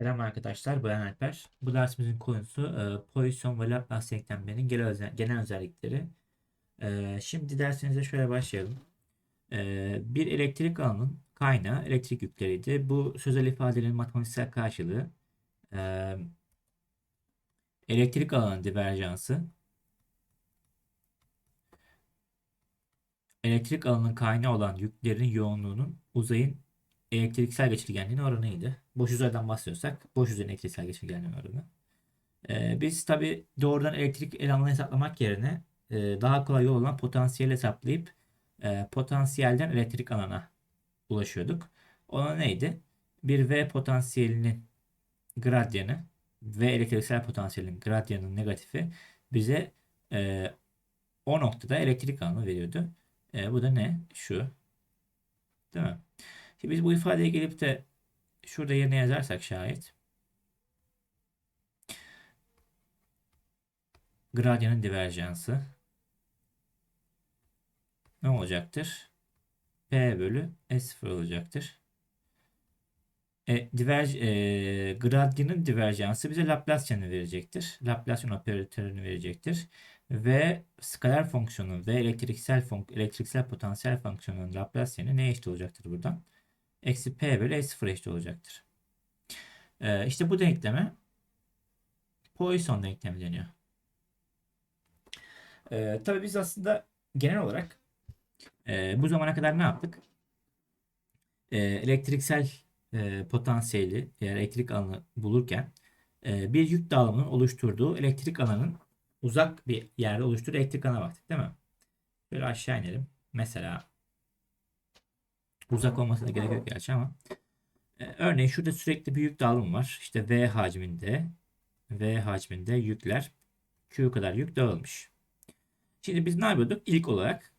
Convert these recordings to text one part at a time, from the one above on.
Selam arkadaşlar, ben Alper. Bu dersimizin konusu e, pozisyon ve Laplace denklemlerinin genel, özel- genel özellikleri. E, şimdi dersimize şöyle başlayalım. E, bir elektrik alanının kaynağı elektrik yükleriydi. Bu sözel ifadenin matematiksel karşılığı e, elektrik alanının diverjansı elektrik alanının kaynağı olan yüklerin yoğunluğunun uzayın elektriksel geçirgenliğinin oranıydı. Boş yüzeyden bahsediyorsak boş yüzeyin elektriksel geçirgenliğinin oranı. Ee, biz tabi doğrudan elektrik elemanını hesaplamak yerine e, daha kolay yol olan potansiyeli hesaplayıp e, potansiyelden elektrik alana ulaşıyorduk. Ona neydi? Bir V potansiyelinin gradyanı ve elektriksel potansiyelin gradyanının negatifi bize e, o noktada elektrik alanı veriyordu. E, bu da ne? Şu. Değil mi? Şimdi biz bu ifadeye gelip de şurada yerine yazarsak şayet gradyanın diverjansı ne olacaktır? P bölü S0 olacaktır. E, diverj, e, gradyanın diverjansı bize Laplacian'ı verecektir. Laplacian operatörünü verecektir. Ve skaler fonksiyonun ve elektriksel fonk elektriksel potansiyel fonksiyonun Laplacian'ı neye eşit olacaktır buradan? Eksi P bölü S0 eşit olacaktır. E, işte bu denkleme Poisson denklemi deniyor. E, tabii biz aslında genel olarak e, bu zamana kadar ne yaptık? E, elektriksel e, potansiyeli yani elektrik alanı bulurken e, bir yük dağılımının oluşturduğu elektrik alanın uzak bir yerde oluşturduğu elektrik alana baktık değil mi? Böyle aşağı inelim. Mesela uzak olmasına gerek yok gerçi ama e, örneğin şurada sürekli bir yük dağılımı var. İşte V hacminde V hacminde yükler Q kadar yük dağılmış. Şimdi biz ne yapıyorduk? İlk olarak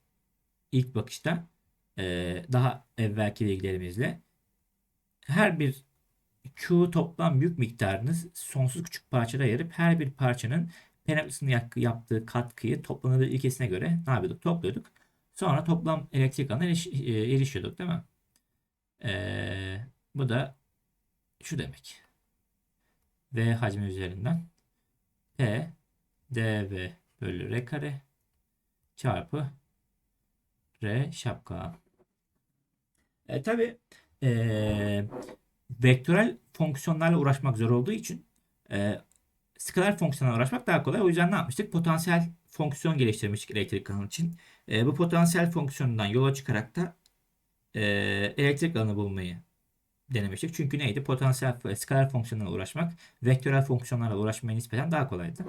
ilk bakışta e, daha evvelki bilgilerimizle her bir Q toplam yük miktarını sonsuz küçük parçalara ayırıp her bir parçanın Penaltısının yaptığı katkıyı toplandığı ilkesine göre ne yapıyorduk? Topluyorduk. Sonra toplam elektrik alanına eriş, e, erişiyorduk değil mi? Ee, bu da şu demek. V hacmi üzerinden P dV bölü R kare çarpı R şapka. E, Tabi e, vektörel fonksiyonlarla uğraşmak zor olduğu için e, skalar fonksiyonla uğraşmak daha kolay. O yüzden ne yapmıştık? Potansiyel fonksiyon geliştirmiştik elektrik alanı için. E, bu potansiyel fonksiyonundan yola çıkarak da e, elektrik alanı bulmayı denemiştik. Çünkü neydi? Potansiyel skalar fonksiyonlarla uğraşmak vektörel fonksiyonlarla uğraşmaya nispeten daha kolaydı.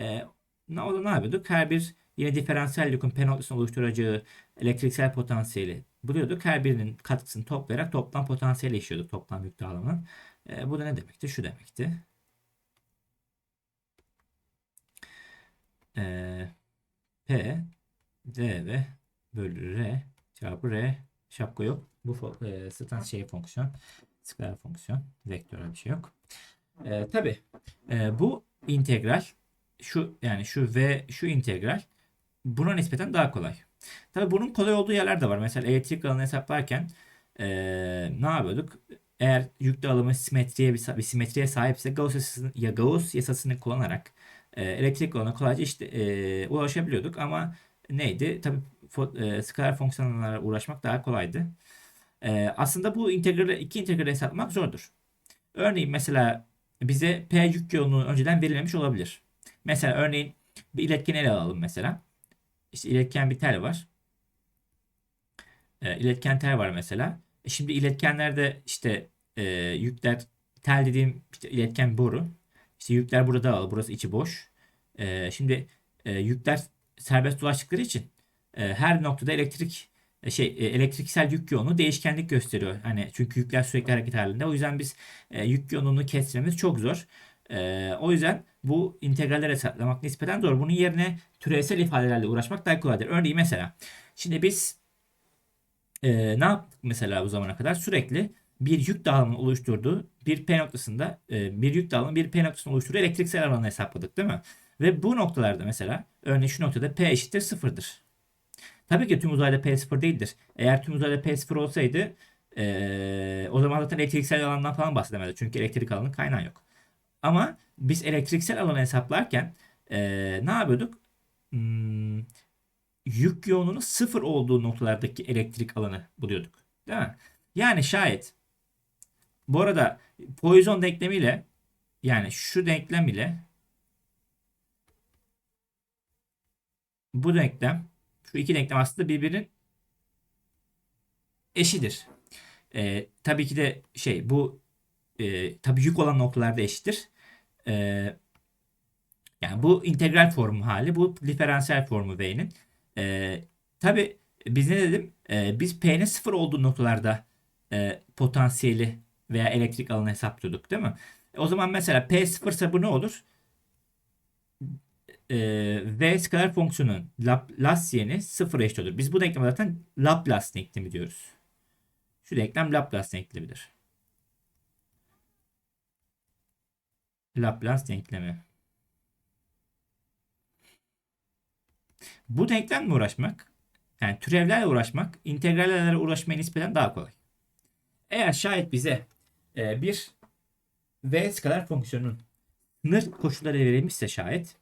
E, ne, o da ne yapıyorduk? Her bir yine diferansiyel yükün P oluşturacağı elektriksel potansiyeli buluyorduk. Her birinin katkısını toplayarak toplam potansiyeli eşiyorduk toplam yük dağılımının. E, bu da ne demekti? Şu demekti. E, P dV bölü R çarpı R şapka yok. Bu e, zaten şey fonksiyon. Skalar fonksiyon. Vektörel bir şey yok. E, Tabi e, bu integral şu yani şu V şu integral buna nispeten daha kolay. Tabi bunun kolay olduğu yerler de var. Mesela elektrik alanı hesaplarken e, ne yapıyorduk? Eğer yük dağılımı simetriye bir, bir simetriye sahipse Gauss ya Gauss yasasını kullanarak e, elektrik alanına kolayca işte e, ulaşabiliyorduk ama neydi? Tabii e, skalar fonksiyonlarla uğraşmak daha kolaydı. E, aslında bu integrali iki integrali hesaplamak zordur. Örneğin mesela bize P yük yoğunluğu önceden verilmemiş olabilir. Mesela örneğin bir iletken ele alalım mesela. İşte iletken bir tel var. E, iletken tel var mesela. E şimdi iletkenlerde işte e, yükler tel dediğim işte iletken boru. İşte yükler burada al. Burası içi boş. E, şimdi e, yükler serbest dolaştıkları için e, her noktada elektrik e, şey e, elektriksel yük yoğunluğu değişkenlik gösteriyor. Hani çünkü yükler sürekli hareket halinde. O yüzden biz yük yoğunluğunu kestirmemiz çok zor. O yüzden bu integraller hesaplamak nispeten zor. Bunun yerine türevsel ifadelerle uğraşmak daha kolaydır. Örneğin mesela şimdi biz ne yaptık mesela bu zamana kadar? Sürekli bir yük dağılımının oluşturduğu bir P noktasında e, bir yük dağılımı bir P noktasını oluşturduğu elektriksel alanı hesapladık değil mi? Ve bu noktalarda mesela örneğin şu noktada P eşittir sıfırdır. Tabii ki tüm uzayda P sıfır değildir. Eğer tüm uzayda P sıfır olsaydı Ee, o zaman zaten elektriksel alandan falan bahsedemezdik. Çünkü elektrik alanı kaynağı yok. Ama biz elektriksel alanı hesaplarken ee, ne yapıyorduk? Hmm, yük yoğunluğunun sıfır olduğu noktalardaki elektrik alanı buluyorduk. Değil mi? Yani şayet bu arada Poisson denklemiyle yani şu denklem ile bu denklem şu iki denklem aslında birbirinin eşidir. Ee, tabii ki de şey bu e, tabii yük olan noktalarda eşittir. Ee, yani bu integral formu hali, bu diferansiyel formu V'nin. Ee, tabii biz ne dedim? Ee, biz P'nin sıfır olduğu noktalarda e, potansiyeli veya elektrik alanı hesaplıyorduk değil mi? O zaman mesela P sıfırsa bu ne olur? Ee, V skalar fonksiyonun Laplacien'i sıfır eşit olur. Biz bu denkleme zaten Laplace denklemi diyoruz. Şu denklem Laplace denklemidir. Laplace denklemi. Bu denklemle uğraşmak, yani türevlerle uğraşmak, integrallerle uğraşmaya nispeten daha kolay. Eğer şayet bize e, bir v skalar fonksiyonun sınır koşulları verilmişse şayet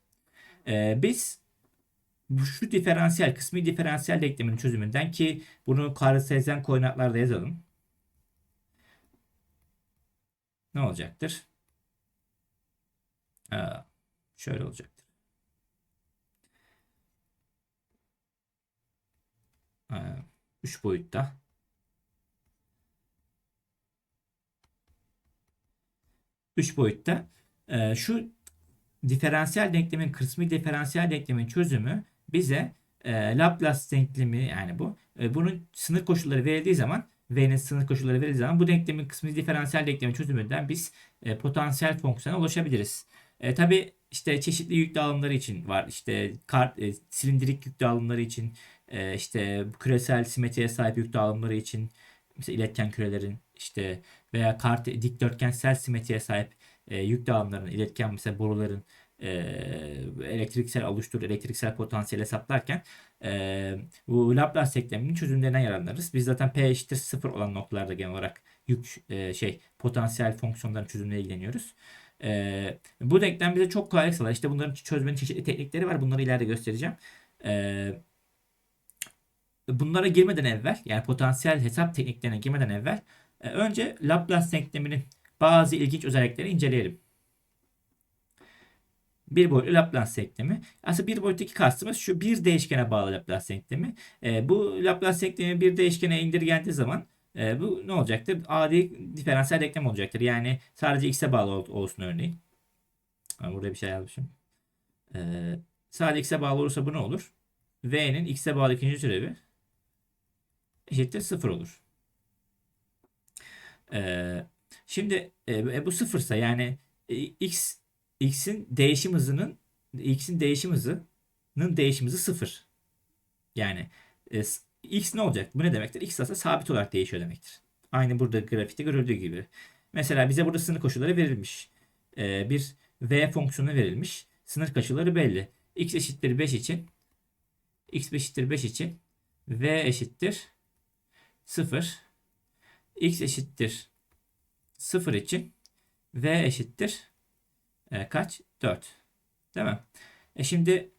e, biz şu diferansiyel, kısmi diferansiyel denklemin çözümünden ki bunu Cartesian koordinatlarda yazalım. Ne olacaktır? Aa, şöyle olacaktır. 3 boyutta. Üç boyutta. Ee, şu diferansiyel denklemin, kısmi diferansiyel denklemin çözümü bize e, Laplace denklemi yani bu. E, bunun sınır koşulları verildiği zaman V'nin sınır koşulları verildiği zaman bu denklemin kısmi diferansiyel denklemin çözümünden biz e, potansiyel fonksiyona ulaşabiliriz. E, Tabi işte çeşitli yük dağılımları için var. İşte kar, e, silindirik yük dağılımları için e, işte küresel simetriye sahip yük dağılımları için mesela iletken kürelerin işte veya kart dikdörtgensel simetriye sahip e, yük dağılımlarının iletken mesela boruların e, elektriksel oluştur elektriksel potansiyel hesaplarken e, bu Laplace denkleminin çözümlerinden yararlanırız. Biz zaten P eşittir 0 olan noktalarda genel olarak yük e, şey potansiyel fonksiyonların çözümüne ilgileniyoruz. E, bu denklem bize çok kolaylık sağlar. İşte bunların çözmenin çeşitli teknikleri var. Bunları ileride göstereceğim. E, bunlara girmeden evvel yani potansiyel hesap tekniklerine girmeden evvel önce Laplace denkleminin bazı ilginç özellikleri inceleyelim. Bir boyutlu Laplace denklemi. Aslında bir boyuttaki kastımız şu bir değişkene bağlı Laplace denklemi. E, bu Laplace denklemi bir değişkene indirgendiği zaman e, bu ne olacaktır? Adi diferansiyel denklem olacaktır. Yani sadece x'e bağlı ol, olsun örneğin. Burada bir şey yazmışım. E, sadece x'e bağlı olursa bu ne olur? V'nin x'e bağlı ikinci türevi eşittir 0 olur. Ee, şimdi e, bu sıfırsa yani e, x x'in değişim hızının x'in değişim hızının değişim hızı 0. Yani e, x ne olacak? Bu ne demektir? x aslında sabit olarak değişiyor demektir. Aynı burada grafikte görüldüğü gibi. Mesela bize burada sınır koşulları verilmiş. E, bir v fonksiyonu verilmiş. Sınır koşulları belli. x eşittir 5 için x eşittir 5 için v eşittir 0 x eşittir 0 için v eşittir e, kaç? 4. Değil mi? E şimdi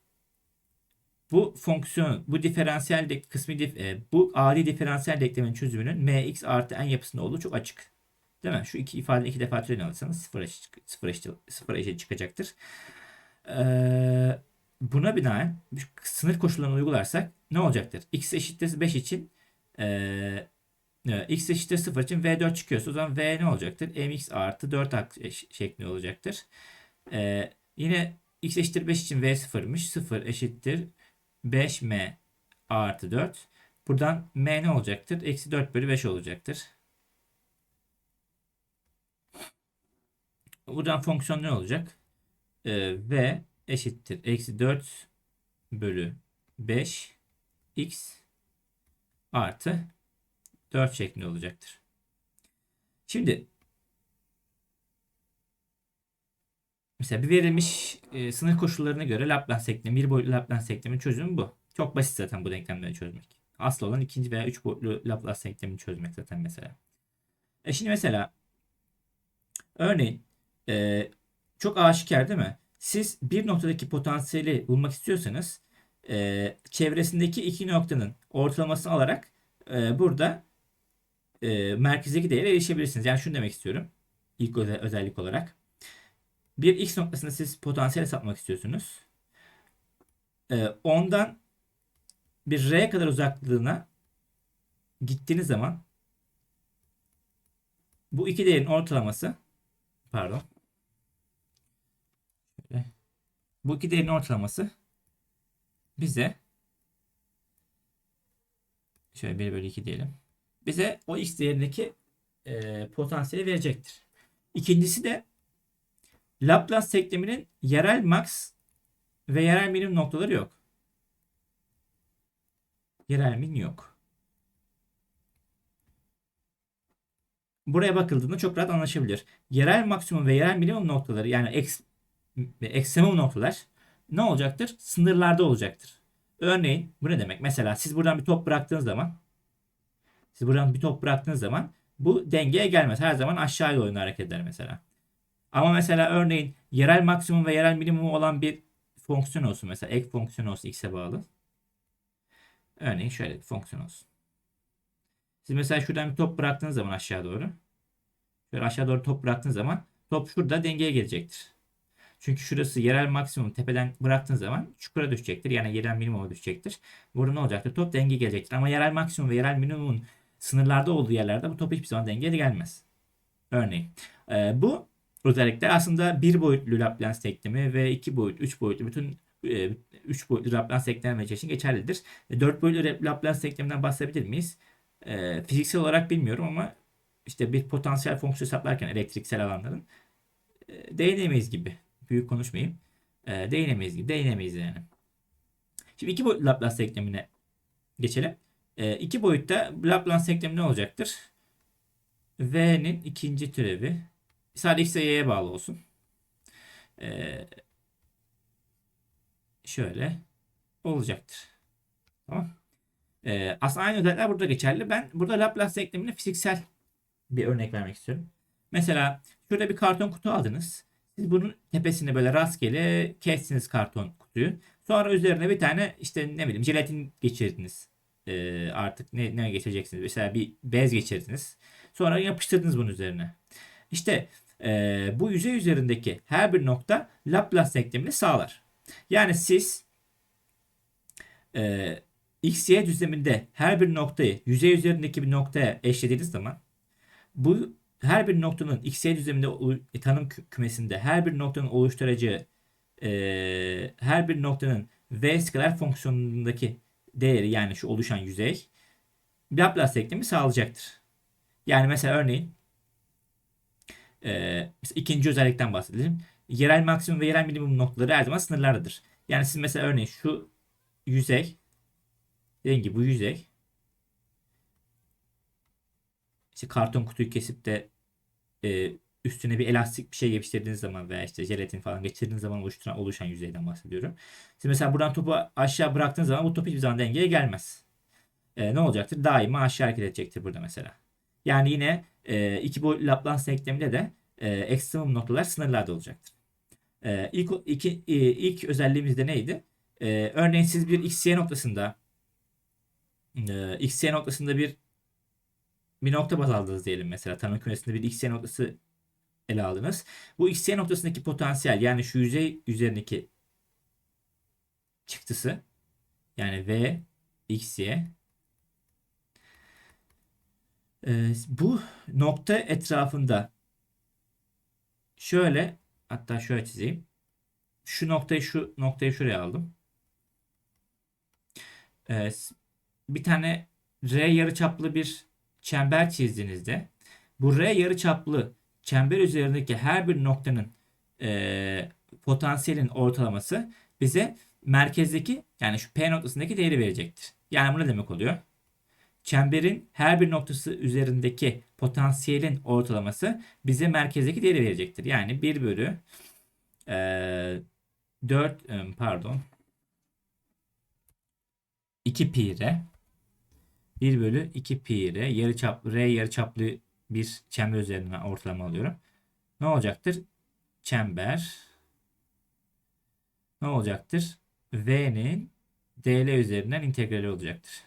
bu fonksiyon, bu diferansiyel de, kısmi dif, e, bu adi diferansiyel denklemin çözümünün mx artı n yapısında olduğu çok açık. Değil mi? Şu iki ifade iki defa türevini alırsanız 0 eşit, 0 eşit, 0 eşit çıkacaktır. Ee, buna binaen sınır koşullarını uygularsak ne olacaktır? x eşittir 5 için e, x eşittir 0 için v4 çıkıyorsa o zaman v ne olacaktır? mx artı 4 şeklinde olacaktır. E, yine x eşittir 5 için v 0'mış. 0 eşittir 5m artı 4. Buradan m ne olacaktır? Eksi 4 bölü 5 olacaktır. Buradan fonksiyon ne olacak? Ee, v eşittir. Eksi 4 bölü 5 x artı 4 şeklinde olacaktır. Şimdi mesela bir verilmiş e, sınır koşullarına göre Laplace denklemi, bir boyutlu Laplace denklemin çözümü bu. Çok basit zaten bu denklemleri çözmek. Asıl olan ikinci veya üç boyutlu Laplace denklemini çözmek zaten mesela. E şimdi mesela örneğin e, çok aşikar değil mi? Siz bir noktadaki potansiyeli bulmak istiyorsanız e, çevresindeki iki noktanın ortalamasını alarak e, burada e, merkezdeki değere erişebilirsiniz. Yani şunu demek istiyorum. İlk özel, özellik olarak. Bir x noktasında siz potansiyel hesapmak istiyorsunuz. E, ondan bir r kadar uzaklığına gittiğiniz zaman bu iki değerin ortalaması pardon bu iki değerin ortalaması bize şöyle 1 bölü 2 diyelim. Bize o x değerindeki e, potansiyeli verecektir. İkincisi de Laplace denkleminin yerel max ve yerel minimum noktaları yok. Yerel min yok. Buraya bakıldığında çok rahat anlaşılabilir. Yerel maksimum ve yerel minimum noktaları yani eks, noktalar ne olacaktır? Sınırlarda olacaktır. Örneğin bu ne demek? Mesela siz buradan bir top bıraktığınız zaman siz buradan bir top bıraktığınız zaman bu dengeye gelmez. Her zaman aşağı doğru hareket eder mesela. Ama mesela örneğin yerel maksimum ve yerel minimum olan bir fonksiyon olsun mesela ek fonksiyon olsun x'e bağlı. Örneğin şöyle bir fonksiyon olsun. Siz mesela şuradan bir top bıraktığınız zaman aşağı doğru. Şöyle aşağı doğru top bıraktığınız zaman top şurada dengeye gelecektir. Çünkü şurası yerel maksimum tepeden bıraktığınız zaman çukura düşecektir. Yani yerel minimuma düşecektir. Burada ne olacaktır? Top denge gelecektir. Ama yerel maksimum ve yerel minimumun sınırlarda olduğu yerlerde bu top hiçbir zaman dengeye gelmez. Örneğin. E, bu özellikler aslında bir boyutlu Laplace denklemi ve iki boyutlu, üç boyutlu bütün 3 e, boyutlu Laplace denklemi için geçerlidir. 4 e, boyutlu Laplace denkleminden bahsedebilir miyiz? E, fiziksel olarak bilmiyorum ama işte bir potansiyel fonksiyon hesaplarken elektriksel alanların e, değinemeyiz gibi. Büyük konuşmayayım. E, değinemeyiz gibi. Değinemeyiz yani. Şimdi iki boyutlu Laplace denklemine geçelim. E, iki boyutta Laplace denklemi ne olacaktır? V'nin ikinci türevi sadece x'e y'ye bağlı olsun. E, şöyle olacaktır. Tamam. E, aslında aynı özellikler burada geçerli. Ben burada Laplace denklemine fiziksel bir örnek vermek istiyorum. Mesela şurada bir karton kutu aldınız. Siz bunun tepesine böyle rastgele kestiniz karton kutuyu. Sonra üzerine bir tane işte ne bileyim jelatin geçirdiniz. Ee, artık ne, ne geçireceksiniz? Mesela bir bez geçirdiniz. Sonra yapıştırdınız bunun üzerine. İşte e, bu yüzey üzerindeki her bir nokta Laplace denklemini sağlar. Yani siz e, x, y düzleminde her bir noktayı yüzey üzerindeki bir noktaya eşlediğiniz zaman bu her bir noktanın x, y düzleminde e, tanım kümesinde her bir noktanın oluşturacağı e, her bir noktanın v skalar fonksiyonundaki değeri yani şu oluşan yüzey Laplace denklemi sağlayacaktır. Yani mesela örneğin e, ikinci özellikten bahsedelim. Yerel maksimum ve yerel minimum noktaları her zaman sınırlardadır. Yani siz mesela örneğin şu yüzey dediğim gibi bu yüzey işte karton kutuyu kesip de e, üstüne bir elastik bir şey yapıştırdığınız zaman veya işte jelatin falan geçirdiğiniz zaman oluşturan oluşan yüzeyden bahsediyorum. Siz mesela buradan topu aşağı bıraktığınız zaman bu top hiçbir zaman dengeye gelmez. E, ne olacaktır? Daima aşağı hareket edecektir burada mesela. Yani yine e, iki boyutlu Laplace denkleminde de e, ekstremum noktalar sınırlarda olacaktır. E, ilk, iki, e, ilk özelliğimiz de neydi? E, örneğin siz bir x, y noktasında e, x, noktasında bir bir nokta baz aldınız diyelim mesela. Tanım kümesinde bir x, y noktası ele aldınız. Bu x, y noktasındaki potansiyel yani şu yüzey üzerindeki çıktısı yani v, x, y e, bu nokta etrafında şöyle hatta şöyle çizeyim. Şu noktayı şu noktayı şuraya aldım. E, bir tane r yarıçaplı bir çember çizdiğinizde bu r yarıçaplı çember üzerindeki her bir noktanın e, potansiyelin ortalaması bize merkezdeki yani şu P noktasındaki değeri verecektir. Yani bu ne demek oluyor? Çemberin her bir noktası üzerindeki potansiyelin ortalaması bize merkezdeki değeri verecektir. Yani 1 bölü e, 4 e, pardon 2 pi r 1 bölü 2 pi r yarıçaplı r yarıçaplı Bir çember üzerinden ortalama alıyorum. Ne olacaktır? Çember ne olacaktır? V'nin dl üzerinden integrali olacaktır.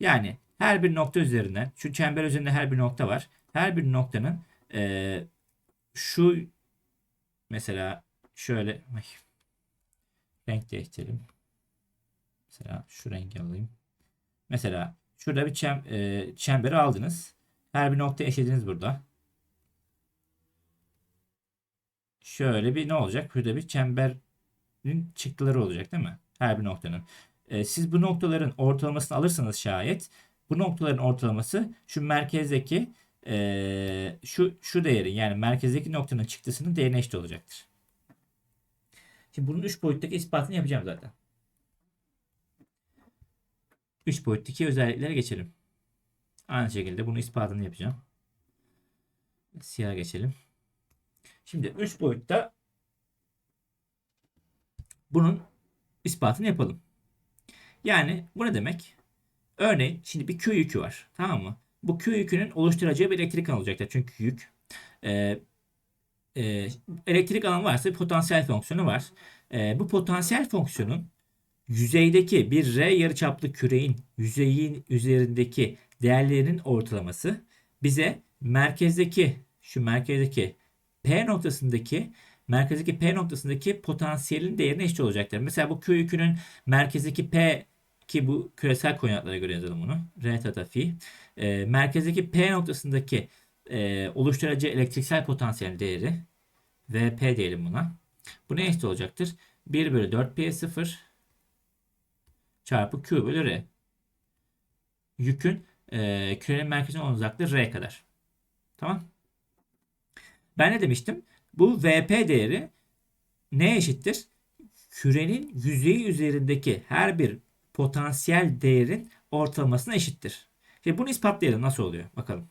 Yani her bir nokta üzerinden şu çember üzerinde her bir nokta var. Her bir noktanın eee, şu mesela şöyle ay, renk değiştirelim. Mesela şu rengi alayım. Mesela şurada bir çem, e, çemberi aldınız. Her bir nokta eşlediniz burada. Şöyle bir ne olacak? Burada bir çemberin çıktıları olacak değil mi? Her bir noktanın. E, siz bu noktaların ortalamasını alırsanız şayet bu noktaların ortalaması şu merkezdeki e, şu şu değerin yani merkezdeki noktanın çıktısının değerine eşit olacaktır. Şimdi bunun 3 boyuttaki ispatını yapacağım zaten. 3 boyuttaki özelliklere geçelim. Aynı şekilde bunu ispatını yapacağım. Siyah geçelim. Şimdi 3 boyutta bunun ispatını yapalım. Yani bu ne demek? Örneğin şimdi bir Q yükü var. Tamam mı? Bu Q yükünün oluşturacağı bir elektrik alanı olacaktır. Çünkü yük e, e, elektrik alanı varsa bir potansiyel fonksiyonu var. E, bu potansiyel fonksiyonun yüzeydeki bir R yarıçaplı küreğin yüzeyin üzerindeki değerlerinin ortalaması bize merkezdeki şu merkezdeki P noktasındaki merkezdeki P noktasındaki potansiyelin değerine eşit olacaktır. Mesela bu Q yükünün merkezdeki P ki bu küresel koordinatlara göre yazalım bunu. R teta fi. E, merkezdeki P noktasındaki e, oluşturacağı elektriksel potansiyel değeri VP diyelim buna. Bu ne eşit olacaktır? 1 bölü 4 pi 0 çarpı Q bölü R. Yükün e, kürenin merkezine olan uzaklığı R kadar. Tamam. Ben ne demiştim? Bu VP değeri neye eşittir? Kürenin yüzeyi üzerindeki her bir potansiyel değerin ortalamasına eşittir. Şimdi bunu ispatlayalım. Nasıl oluyor? Bakalım.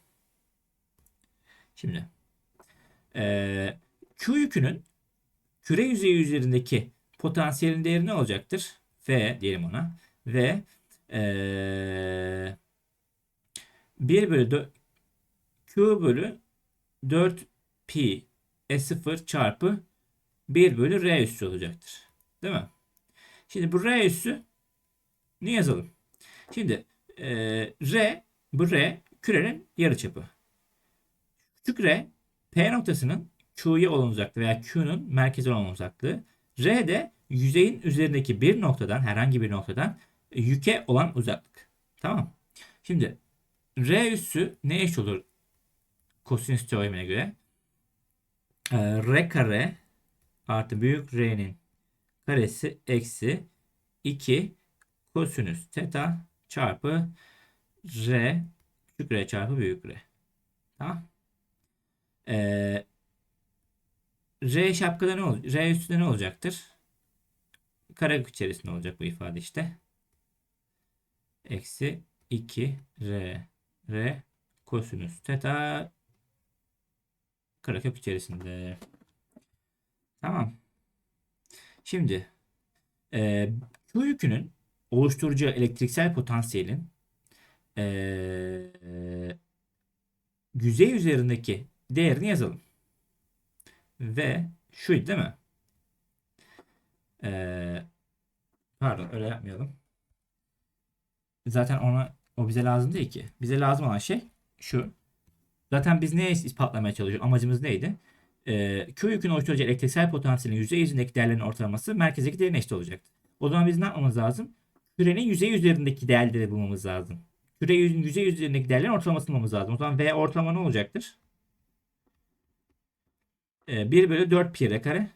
Şimdi e, Q yükünün küre yüzeyi üzerindeki potansiyelin değeri ne olacaktır? V diyelim ona. Ve e, 1 bölü 4, Q bölü 4 pi E0 çarpı 1 bölü R üssü olacaktır. Değil mi? Şimdi bu R üssü ne yazalım? Şimdi e, R bu R kürenin yarıçapı. Küçük R P noktasının Q'ya olan uzaklığı veya Q'nun merkezi olan uzaklığı. R de yüzeyin üzerindeki bir noktadan herhangi bir noktadan yüke olan uzaklık. Tamam. Şimdi R üssü ne eş olur kosinüs teoremine göre? Ee, R kare artı büyük R'nin karesi eksi 2 kosinüs teta çarpı R küçük R çarpı büyük R. Tamam. Ee, R şapkada ne olacak? R üstünde ne olacaktır? Karekök içerisinde olacak bu ifade işte. Eksi 2 R R kosinüs teta karekök içerisinde. Tamam. Şimdi e, Q yükünün oluşturacağı elektriksel potansiyelin e, yüzey üzerindeki değerini yazalım. Ve şuydu değil mi? Ee, pardon öyle yapmayalım. Zaten ona o bize lazım değil ki. Bize lazım olan şey şu. Zaten biz neye ispatlamaya çalışıyoruz? Amacımız neydi? Ee, Q yükün oluşturacağı elektriksel potansiyelin yüzey yüzündeki değerlerin ortalaması merkezdeki değerin eşit olacaktı. O zaman biz ne yapmamız lazım? Kürenin yüzey üzerindeki değerleri bulmamız lazım. Küre yüzey üzerindeki değerlerin ortalamasını bulmamız lazım. O zaman V ortalama ne olacaktır? 1 bölü 4 pi r kare.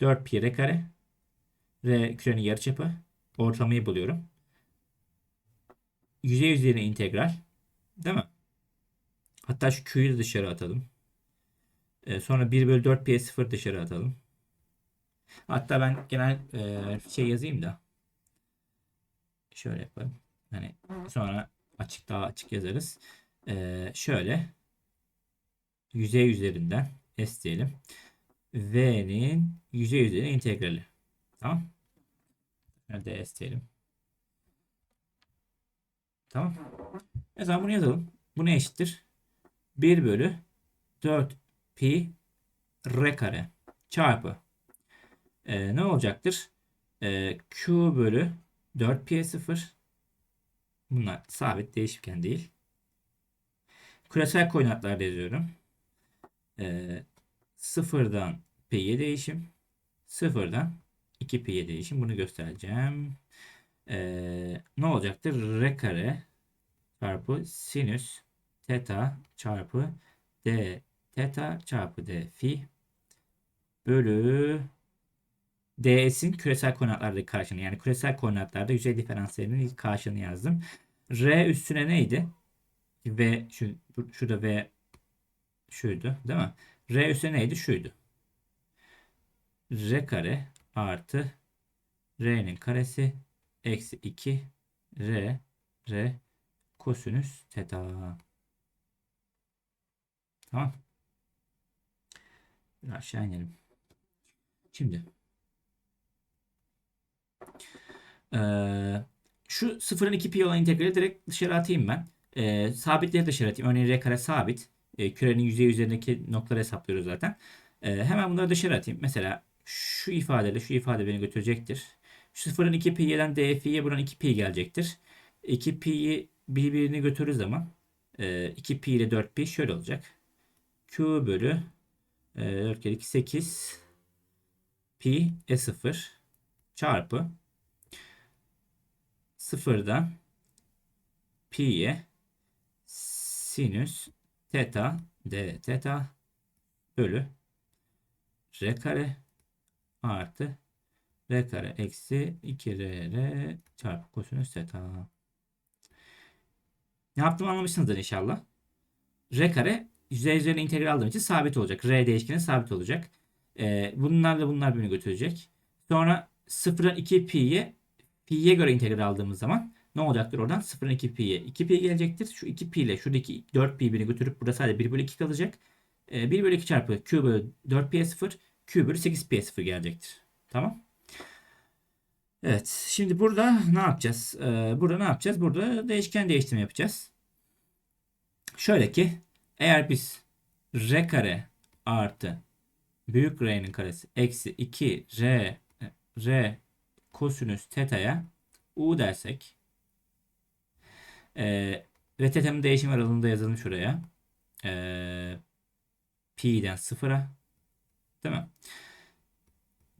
4 pi r kare. R kürenin yarıçapı. Ortalamayı buluyorum. Yüzey üzerine integral. Değil mi? Hatta şu q'yu da dışarı atalım. Ee, sonra 1 bölü 4 pi 0 dışarı atalım. Hatta ben genel e, şey yazayım da. Şöyle yapalım. Hani sonra açık daha açık yazarız. Ee, şöyle yüzey üzerinden S diyelim. V'nin yüzey üzerine integrali. Tamam. Nerede S diyelim. Tamam. O zaman bunu yazalım. Bu ne eşittir? 1 bölü 4 pi r kare çarpı e, ne olacaktır? E, q bölü 4 pi 0 bunlar sabit değişken değil. Küresel koordinatlarda yazıyorum. E, sıfırdan pi'ye değişim sıfırdan 2 pi'ye değişim bunu göstereceğim. E, ne olacaktır? r kare çarpı sinüs teta çarpı d teta çarpı d fi bölü ds'in küresel koordinatlardaki karşılığını yani küresel koordinatlarda yüzey diferansiyelinin ilk karşılığını yazdım. R üstüne neydi? V şu şurada V şuydu değil mi? R üstüne neydi? Şuydu. R kare artı R'nin karesi eksi 2 R R kosinüs teta. Tamam. Bir aşağı inelim. Şimdi ee, şu sıfırın 2 pi olan integrali direkt dışarı atayım ben. Ee, sabitleri dışarı atayım. Örneğin r kare sabit. Ee, kürenin yüzey üzerindeki noktaları hesaplıyoruz zaten. Ee, hemen bunları dışarı atayım. Mesela şu ifadeyle şu ifade beni götürecektir. Şu sıfırın 2 pi'den dfi'ye buradan 2 pi gelecektir. 2 pi'yi birbirini götürür zaman e, 2 pi ile 4 pi şöyle olacak. Q bölü e, 4 kere 2 8 pi e 0 çarpı sıfırdan pi'ye sinüs teta d teta bölü r kare artı r kare eksi 2r çarpı kosinüs teta. Ne yaptığımı anlamışsınızdır inşallah. R kare yüzey üzerine integral aldığım için sabit olacak. R değişkeni sabit olacak. Ee, bunlarla bunlar birbirini götürecek. Sonra 0'dan 2 pi'ye pi'ye göre integral aldığımız zaman ne olacaktır oradan? 0'dan 2 pi'ye 2 pi gelecektir. Şu 2 pi ile şuradaki 4 pi birini götürüp burada sadece 1 bölü 2 kalacak. Ee, 1 bölü 2 çarpı q bölü 4 pi'ye 0 q bölü 8 pi'ye 0 gelecektir. Tamam. Evet. Şimdi burada ne yapacağız? Ee, burada ne yapacağız? Burada değişken değiştirme yapacağız. Şöyle ki eğer biz r kare artı büyük r'nin karesi eksi 2 r r kosinüs teta'ya u dersek e, ve teta'nın değişim aralığında yazalım şuraya e, pi'den sıfıra değil mi?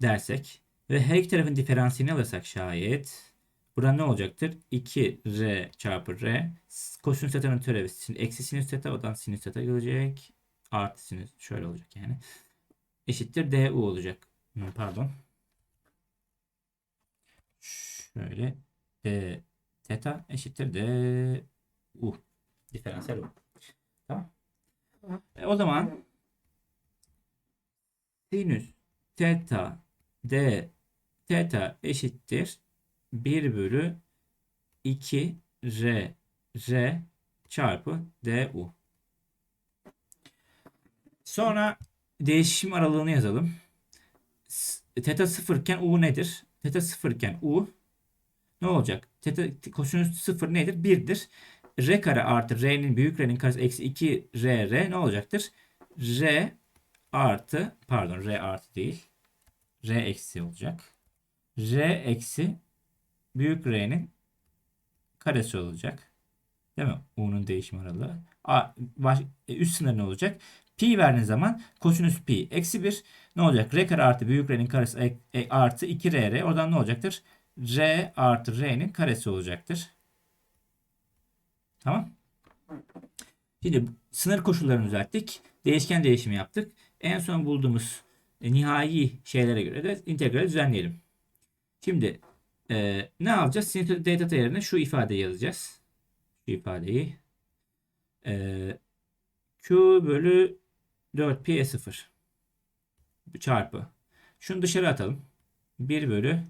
dersek ve her iki tarafın diferansiyelini alırsak şayet burada ne olacaktır? 2r çarpı r kosinüs teta'nın türevi eksi sinüs teta odan sinüs teta gelecek artı sinüs şöyle olacak yani eşittir du olacak. Pardon. Şöyle d teta eşittir d u. Diferansiyel u. Tamam. E, o zaman sinüs teta d teta eşittir 1 bölü 2 r r çarpı du. Sonra değişim aralığını yazalım. Teta 0 iken u nedir? Teta 0 iken u ne olacak? Teta kosinüs 0 nedir? 1'dir. R kare artı R'nin büyük R'nin karesi eksi 2 R R ne olacaktır? R artı pardon R artı değil. R eksi olacak. R eksi büyük R'nin karesi olacak. Değil mi? U'nun değişim aralığı. A, baş, e, üst sınır ne olacak? Pi verdiğin zaman kosinüs pi eksi 1 ne olacak? R kare artı büyük R'nin karesi e, e, artı 2 R. Oradan ne olacaktır? R artı R'nin karesi olacaktır. Tamam. Şimdi sınır koşullarını düzelttik. Değişken değişimi yaptık. En son bulduğumuz e, nihai şeylere göre de integrali düzenleyelim. Şimdi e, ne alacağız? Sinüs d yerine şu ifadeyi yazacağız. Şu ifadeyi. E, Q bölü 4 pi 0 çarpı. Şunu dışarı atalım. 1 bölü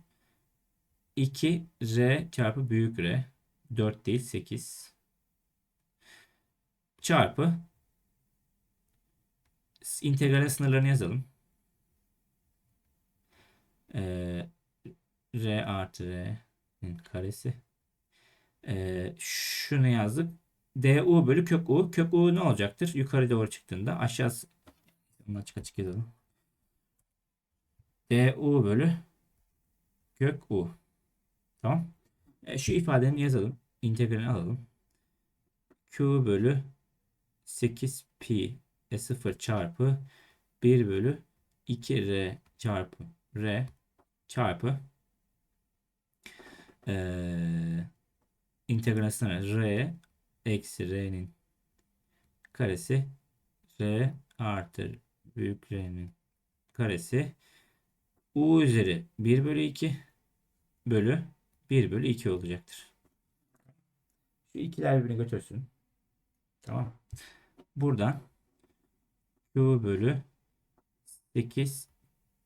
2 r çarpı büyük r 4 değil 8 çarpı integralin sınırlarını yazalım. Ee, r artı r'nin karesi. Ee, şunu yazdık. du bölü kök u. Kök u ne olacaktır? Yukarı doğru çıktığında aşağısı onu açık açık yazalım. du bölü kök u. Tamam. E, şu ifadenin yazalım. İntegralini alalım. q bölü 8 pi e 0 çarpı 1 bölü 2r çarpı r çarpı eee integrasyon r eksi r'nin karesi r artı büyük r'nin karesi u üzeri 1 bölü 2 bölü 1 bölü 2 olacaktır. Şu ikiler birbirini götürsün. Tamam. Buradan q bölü 8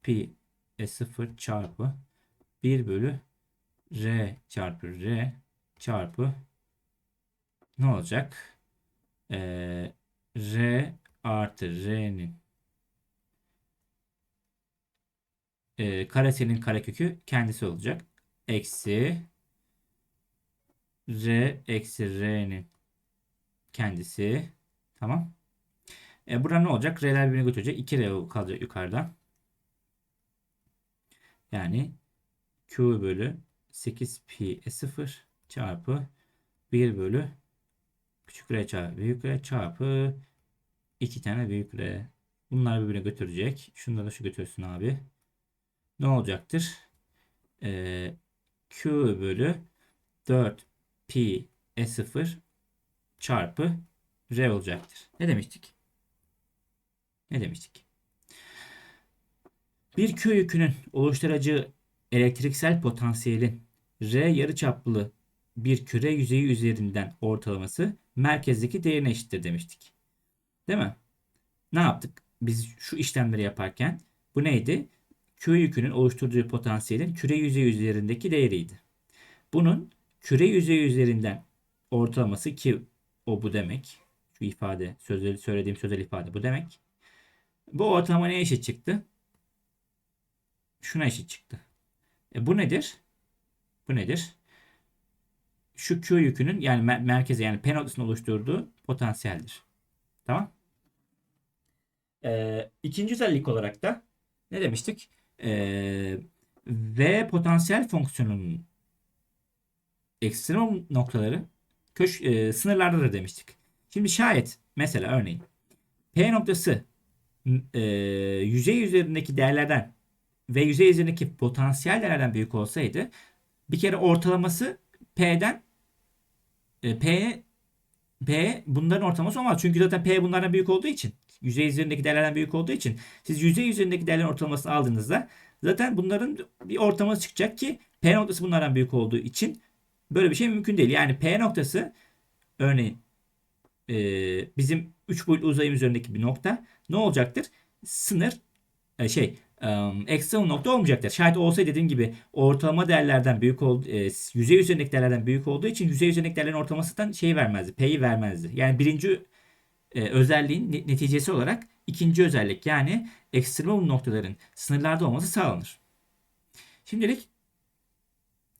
pi e 0 çarpı 1 bölü r çarpı r çarpı ne olacak? Ee, r artı r'nin e, karesinin karekökü kendisi olacak. Eksi r eksi r'nin kendisi. Tamam. E, burada ne olacak? R'ler birbirini götürecek. 2R kalacak yukarıda. Yani Q bölü 8 pi e 0 çarpı 1 bölü küçük r çarpı büyük r çarpı 2 tane büyük r. Bunlar birbirine götürecek. Şunları da şu götürsün abi. Ne olacaktır? Ee, Q bölü 4 pi e 0 çarpı r olacaktır. Ne demiştik? Ne demiştik? Bir Q yükünün oluşturacağı elektriksel potansiyelin R yarıçaplı bir küre yüzeyi üzerinden ortalaması merkezdeki değerine eşittir demiştik. Değil mi? Ne yaptık? Biz şu işlemleri yaparken bu neydi? Q yükünün oluşturduğu potansiyelin küre yüzeyi üzerindeki değeriydi. Bunun küre yüzeyi üzerinden ortalaması ki o bu demek. Şu ifade, sözleri söylediğim sözel ifade bu demek. Bu ortalama neye eşit çıktı? Şuna eşit çıktı. E bu nedir? Bu nedir? Şu Q yükünün yani mer merkeze yani P noktasını oluşturduğu potansiyeldir. Tamam. Ee, ikinci özellik olarak da ne demiştik? Ee, V potansiyel fonksiyonunun ekstremum noktaları köş, e, sınırlardadır demiştik. Şimdi şayet mesela örneğin P noktası e, yüzey üzerindeki değerlerden ve yüzey üzerindeki potansiyel değerlerden büyük olsaydı bir kere ortalaması P'den e, P P bunların ortalaması olmaz. Çünkü zaten P bunlardan büyük olduğu için yüzey üzerindeki değerlerden büyük olduğu için siz yüzey üzerindeki değerlerin ortalamasını aldığınızda zaten bunların bir ortalaması çıkacak ki P noktası bunlardan büyük olduğu için böyle bir şey mümkün değil. Yani P noktası örneğin e, bizim 3 boyutlu uzayım üzerindeki bir nokta ne olacaktır? Sınır e, şey ekstrem nokta olmayacaktır. Şayet olsaydı dediğim gibi ortalama değerlerden büyük ol, e, yüzey üzerindeki değerlerden büyük olduğu için yüzey üzerindeki değerlerin ortalamasından şeyi vermezdi. P'yi vermezdi. Yani birinci e, özelliğin neticesi olarak ikinci özellik yani ekstremum noktaların sınırlarda olması sağlanır. Şimdilik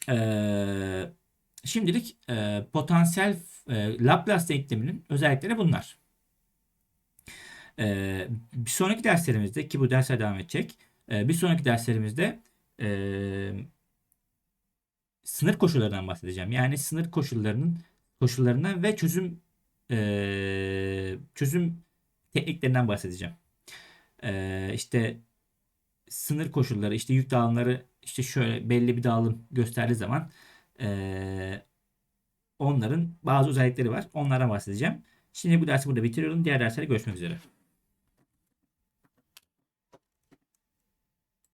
e, şimdilik e, potansiyel e, Laplace denkleminin özellikleri bunlar. E, bir sonraki derslerimizde ki bu dersler devam edecek. E, bir sonraki derslerimizde e, sınır koşullarından bahsedeceğim. Yani sınır koşullarının koşullarından ve çözüm e, çözüm tekniklerinden bahsedeceğim. E, işte sınır koşulları, işte yük dağılımları işte şöyle belli bir dağılım gösterdiği zaman e, onların bazı özellikleri var. Onlardan bahsedeceğim. Şimdi bu dersi burada bitiriyorum. Diğer derslerde görüşmek üzere.